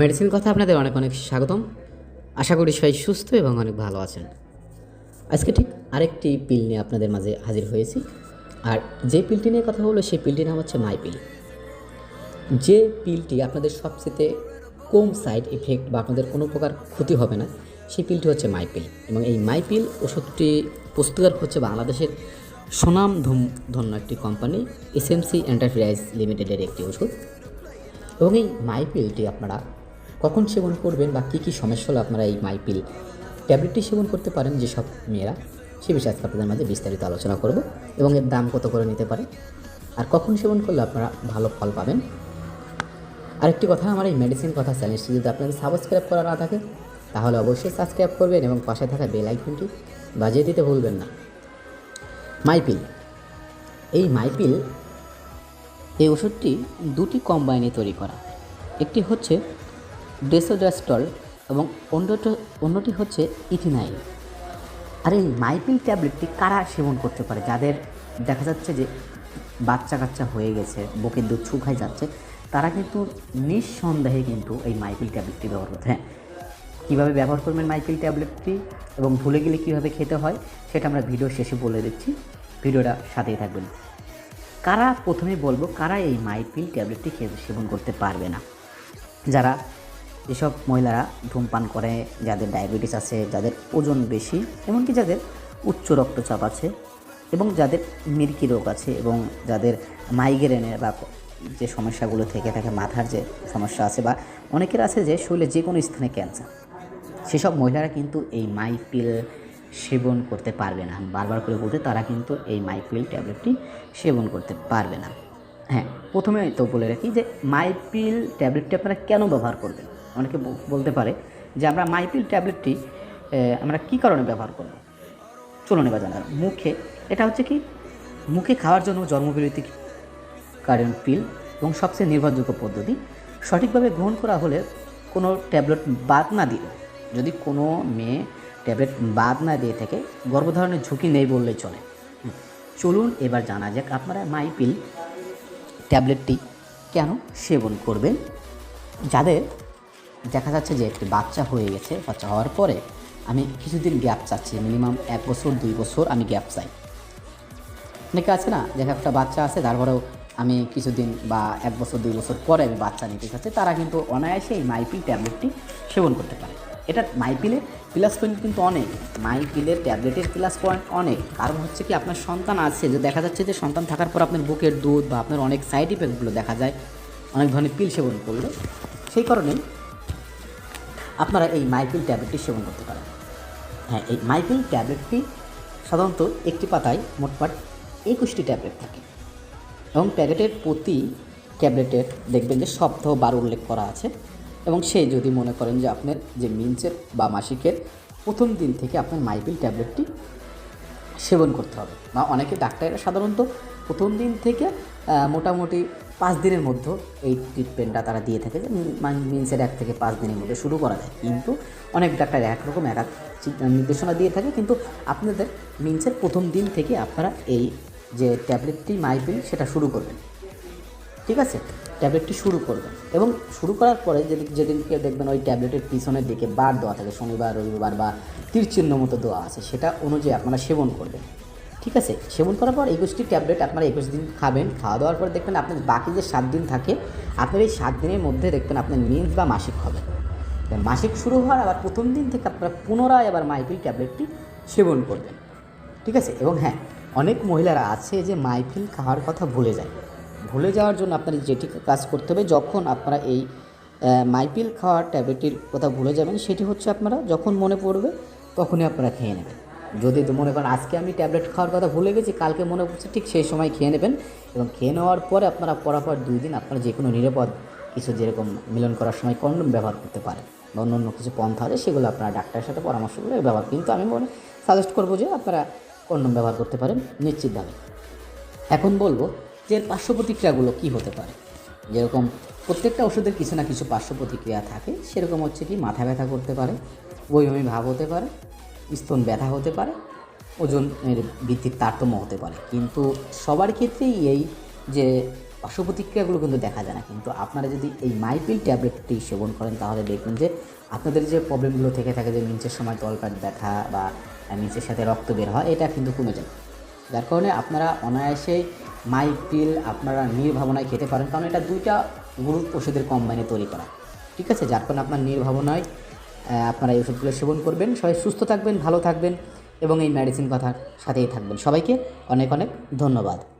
Medicine কথা আপনাদের অনেক অনেক স্বাগতম। আশা করি সবাই সুস্থ এবং অনেক ভালো আছেন। আজকে ঠিক আরেকটি পিল নিয়ে আপনাদের মাঝে হাজির হয়েছি। আর যে পিলটি নিয়ে কথা হলো, সেই পিলটির নাম হচ্ছে মাই পিল যে পিলটি আপনাদের সবচেয়ে কম সাইড এফেক্ট বা আপনাদের কোনো প্রকার ক্ষতি হবে না, সেই পিলটি হচ্ছে মাই পিল এবং এই মাই পিল ওষুধটি প্রস্তুতকারক হচ্ছে বাংলাদেশের সুনাম ধন্য একটি কোম্পানি এসএমসি এন্টারপ্রাইজ লিমিটেডের একটি ওষুধ। এবং এই মাইপিলটি আপনারা কখন সেবন করবেন বা কী কী সমস্যা হলে আপনারা এই মাইপিল ট্যাবলেটটি সেবন করতে পারেন যেসব মেয়েরা? সে বিষয়ে আজকে আপনাদের মাঝে বিস্তারিত আলোচনা করব এবং এর দাম কত করে নিতে পারে? আর কখন সেবন করলে আপনারা ভালো ফল পাবেন? আরেকটি কথা, আমার এই মেডিসিন কথা চ্যানেলটি যদি আপনাদের সাবস্ক্রাইব করা না থাকে, তাহলে অবশ্যই সাবস্ক্রাইব করবেন এবং পাশে থাকা বেল আইকনটি বাজিয়ে দিতে ভুলবেন না। মাইপিল। এই মাইপিল এই ওষুধটি দুটি কম্বাইনে তৈরি করা। একটি হচ্ছে ডেসোডাস্টল এবং অন্যটি অন্যটি হচ্ছে ইথিনাইল। আর এই মাইপিল ট্যাবলেটটি কারা সেবন করতে পারে? যাদের দেখা যাচ্ছে যে বাচ্চা কাচ্চা হয়ে গেছে, বুকের দুধ শুকায় যাচ্ছে, তারা কিন্তু নিঃসন্দেহে কিন্তু এই মাইপিল ট্যাবলেটটি ব্যবহার করতে হ্যাঁ কীভাবে ব্যবহার করবেন মাইপিল ট্যাবলেটটি এবং ভুলে গেলে কীভাবে খেতে হয়, সেটা আমরা ভিডিও শেষে বলে দিচ্ছি। ভিডিওটা সাথেই থাকবেন। কারা প্রথমে বলব, কারা এই মাইপিল ট্যাবলেটটি সেবন করতে পারবে না? যারা যেসব মহিলারা ধূমপান করে, যাদের ডায়াবেটিস আছে, যাদের ওজন বেশি, এমনকি যাদের উচ্চ রক্তচাপ আছে, এবং যাদের মিল্কি রোগ আছে, এবং যাদের মাইগ্রেনের বা যে সমস্যাগুলো থেকে থাকে, মাথার যে সমস্যা আছে, বা অনেকের আছে যে শরীরে যে কোনো স্থানে ক্যান্সার সেসব মহিলারা কিন্তু এই মাইপিল সেবন করতে পারবে না। বারবার করে বলতে, তারা কিন্তু এই মাইপিল ট্যাবলেটটি সেবন করতে পারবে না। হ্যাঁ প্রথমে তো বলে রাখি যে মাইপিল ট্যাবলেটটি আপনারা কেন ব্যবহার করবেন? অনেকে বলতে পারে যে আমরা মাইপিল ট্যাবলেটটি আমরা কী কারণে ব্যবহার করব? চলুন এবার জানা মুখে, এটা হচ্ছে কি, মুখে খাওয়ার জন্য জন্মবিরতি কারণ পিল এবং সবচেয়ে নির্ভরযোগ্য পদ্ধতি। সঠিকভাবে গ্রহণ করা হলে কোনো ট্যাবলেট বাদ না দিলে যদি কোনো মেয়ে ট্যাবলেট বাদ না দিয়ে থাকে, গর্ভধারণের ঝুঁকি নেই বললেই চলে। চলুন এবার জানা যাক আপনারা মাইপিল ট্যাবলেটটি কেন সেবন করবেন। যাদের দেখা যাচ্ছে যে একটি বাচ্চা হয়ে গেছে, বাচ্চা হওয়ার পরে আমি কিছুদিন গ্যাপ চাচ্ছি, মিনিমাম এক বছর, দুই বছর আমি গ্যাপ চাই। অনেকে আছে না যে একটা বাচ্চা আছে, তারপরেও আমি কিছুদিন বা এক বছর, দুই বছর পরে আমি বাচ্চা নিতে চাচ্ছি, তারা কিন্তু অনায়াসে এই মাইপিল ট্যাবলেটটি সেবন করতে পারে। এটা মাইপিলের প্লাস পয়েন্ট কিন্তু অনেক মাইপিলের ট্যাবলেটের প্লাস পয়েন্ট অনেক। কারণ হচ্ছে কি, আপনার সন্তান আছে, যে দেখা যাচ্ছে যে সন্তান থাকার পর আপনার বুকের দুধ বা আপনার অনেক সাইড ইফেক্টগুলো দেখা যায়, অনেক ধরনের পিল সেবন করলে। সেই কারণেই আপনারা এই মাইপিল ট্যাবলেটটি সেবন করতে পারেন। হ্যাঁ এই মাইপিল ট্যাবলেটটি সাধারণত একটি পাতায় মোটমাট একুশটি ট্যাবলেট থাকে। এবং প্যাকেটের প্রতি ট্যাবলেটের দেখবেন যে সপ্তাহ বার উল্লেখ করা আছে। এবং সে যদি মনে করেন যে আপনার যে মিনসের বা মাসিকের প্রথম দিন থেকে আপনার মাইপিল ট্যাবলেটটি সেবন করতে হবে। বা অনেকে ডাক্তাররা সাধারণত প্রথম দিন থেকে মোটামুটি পাঁচ দিনের মধ্যে এই ট্রিটমেন্টটা তারা দিয়ে থাকে যে মিনসের এক থেকে পাঁচ দিনের মধ্যে শুরু করা যায়। কিন্তু অনেক ডাক্তার একরকম এক এক নির্দেশনা দিয়ে থাকে, কিন্তু আপনাদের মিনসের প্রথম দিন থেকে আপনারা এই যে ট্যাবলেটটি মাইপিল সেটা শুরু করবেন। ঠিক আছে? ট্যাবলেটটি শুরু করবেন এবং শুরু করার পরে যেদিন যেদিনকে দেখবেন ওই ট্যাবলেটের পিছনের দিকে বার দেওয়া থাকে, শনিবার, রবিবার বা তীর চিহ্ন মতো দেওয়া আছে, সেটা অনুযায়ী আপনারা সেবন করবেন। ঠিক আছে, সেবন করার পর একুশটি ট্যাবলেট আপনারা একুশ দিন খাবেন, খাওয়া দাওয়ার পর দেখবেন আপনার বাকি যে সাত দিন থাকে, আপনার এই সাত দিনের মধ্যে দেখবেন আপনার মিন্স বা মাসিক হবে। মাসিক শুরু হওয়ার আবার প্রথম দিন থেকে আপনারা পুনরায় আবার মাইপিল ট্যাবলেটটি সেবন করবেন। ঠিক আছে, এবং হ্যাঁ অনেক মহিলারা আছে যে মাইফিল খাওয়ার কথা ভুলে যায়। ভুলে যাওয়ার জন্য আপনার যেটি কাজ করতে হবে, যখন আপনারা এই মাইপিল খাওয়ার ট্যাবলেটটির কথা ভুলে যাবেন, সেটি হচ্ছে আপনারা যখন মনে পড়বে তখনই আপনারা খেয়ে নেবেন। যদি মনে করেন আজকে আমি ট্যাবলেট খাওয়ার কথা ভুলে গেছি, কালকে মনে পড়ছে ঠিক সেই সময় খেয়ে নেবেন এবং খেয়ে নেওয়ার পরে আপনারা পরাপর দুই দিন আপনারা যে কোনো নিরাপদ কিছু যেরকম মিলন করার সময় কন্ডম ব্যবহার করতে পারেন বা অন্য অন্য কিছু পন্থা আছে, সেগুলো আপনারা ডাক্তারের সাথে পরামর্শ করে ব্যবহার কিন্তু আমি মনে সাজেস্ট করব যে আপনারা কন্ডম ব্যবহার করতে পারেন নিশ্চিতভাবে। এখন বলব যে এর পার্শ্ব প্রতিক্রিয়াগুলো কী হতে পারে? যেরকম প্রত্যেকটা ওষুধের কিছু না কিছু পার্শ্ব প্রতিক্রিয়া থাকে, সেরকম হচ্ছে কি মাথা ব্যথা করতে পারে বইভূমি ভাব হতে পারে স্তন ব্যথা হতে পারে ওজনের বৃদ্ধির তারতম্য হতে পারে। কিন্তু সবার ক্ষেত্রেই এই যে পার্শ্ব প্রতিক্রিয়াগুলো কিন্তু দেখা যায় না। কিন্তু আপনারা যদি এই মাইপিল ট্যাবলেটটি সেবন করেন, তাহলে দেখবেন যে আপনাদের যে প্রবলেমগুলো থেকে থাকে, যে মিঞ্চের সময় তলকাট ব্যথা বা মিঞ্চের সাথে রক্ত বের হয়, এটা কিন্তু কমে যায়। যার কারণে আপনারা অনায়াসেই মাই পিল আপনারা নির্ভাবনায় খেতে পারেন, কারণ এটা দুইটা গ্রুপ ওষুধের কম্বাইনে তৈরি করা। ঠিক আছে? যার কারণে আপনার নির্ভাবনায় আপনারা এই ওষুধগুলো সেবন করবেন। সবাই সুস্থ থাকবেন, ভালো থাকবেন এবং এই মেডিসিন কথার সাথেই থাকবেন। সবাইকে অনেক অনেক ধন্যবাদ।